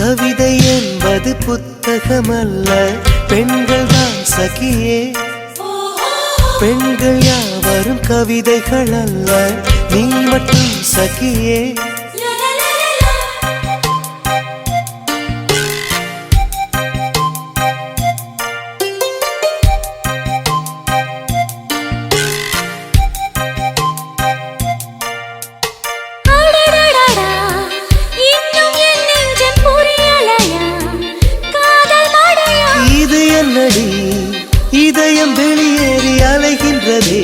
கவிதை என்பது புத்தகமல்ல. பெண்கள் தான் சகியே. பெண்கள் யாவரும் கவிதைகள் அல்ல நீ மட்டும் சகியே. அலைகின்றதே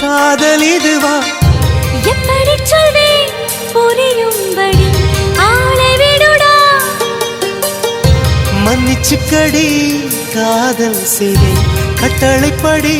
காதல் இதுவா? எப்படிச் சொல்வேன்? புரியும்படி. மன்னிச்சுக்கடி காதல் செய்தேன் கட்டளைப்படி.